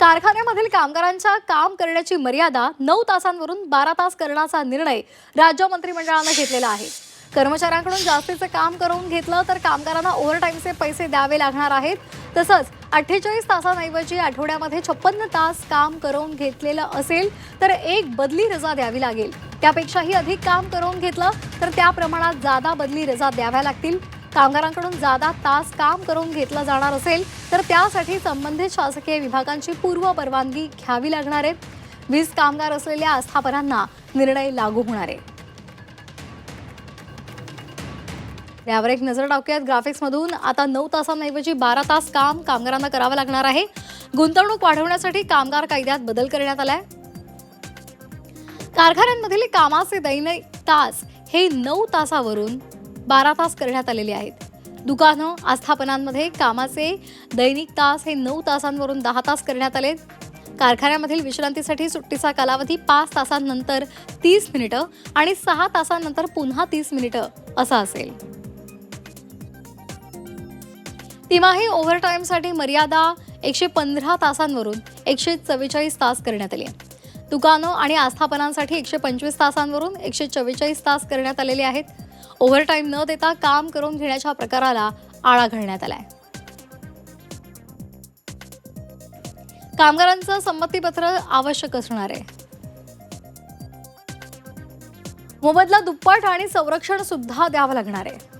कारखान्यामधील कामगारांच्या काम करण्याची मर्यादा नऊ तासांवरून बारा तास करण्याचा निर्णय राज्य मंत्रिमंडळानं घेतलेला आहे. कर्मचाऱ्यांकडून जास्तीचं काम करून घेतलं तर कामगारांना ओव्हरटाईमचे पैसे द्यावे लागणार आहेत. तसंच अठ्ठेचाळीस तासांऐवजी आठवड्यामध्ये छप्पन्न तास काम करून घेतलेलं असेल तर एक बदली रजा द्यावी लागेल. त्यापेक्षाही अधिक काम करून घेतलं तर त्या प्रमाणात जादा बदली रजा द्याव्या लागतील. कामगारांकडून जादा तास काम करून घेतलं जाणार असेल तर त्यासाठी संबंधित शासकीय विभागांची पूर्व परवानगी घ्यावी लागणार आहे. वीज कामगार असलेल्या आस्थापनांना निर्णय लागू होणार आहे. यावर एक नजर टाकूयात. ग्राफिक्समधून आता नऊ तासांऐवजी बारा तास काम कामगारांना करावं लागणार आहे. गुंतवणूक वाढवण्यासाठी कामगार कायद्यात बदल करण्यात आलाय. कारखान्यांमधील कामाचे दैनिक तास हे नऊ तासावरून बारा तास करण्यात आलेले आहेत. दुकानं आस्थापनांमध्ये कामाचे दैनिक तास हे नऊ तासांवरून दहा तास करण्यात आले कारखान्यामधील विश्रांतीसाठी सुट्टीचा कालावधी पाच तासांनंतर तीस मिनिटं आणि सहा तासांनंतर पुन्हा तीस मिनिटं असा असेल. तिमाही ओव्हरटाईमसाठी मर्यादा एकशे पंधरा तासांवरून एकशे चव्वेचाळीस तास करण्यात आली. आहे दुकानं आणि आस्थापनांसाठी एकशे पंचवीस तासांवरून एकशे चव्वेचाळीस तास करण्यात आलेले आहेत. ओव्हरटाईम न देता काम करून घेण्याच्या प्रकाराला आळा घालण्यात आलाय. कामगारांचं संमतीपत्र आवश्यक असणार आहे. मोबदला दुप्पट आणि संरक्षण सुद्धा द्यावं लागणार आहे.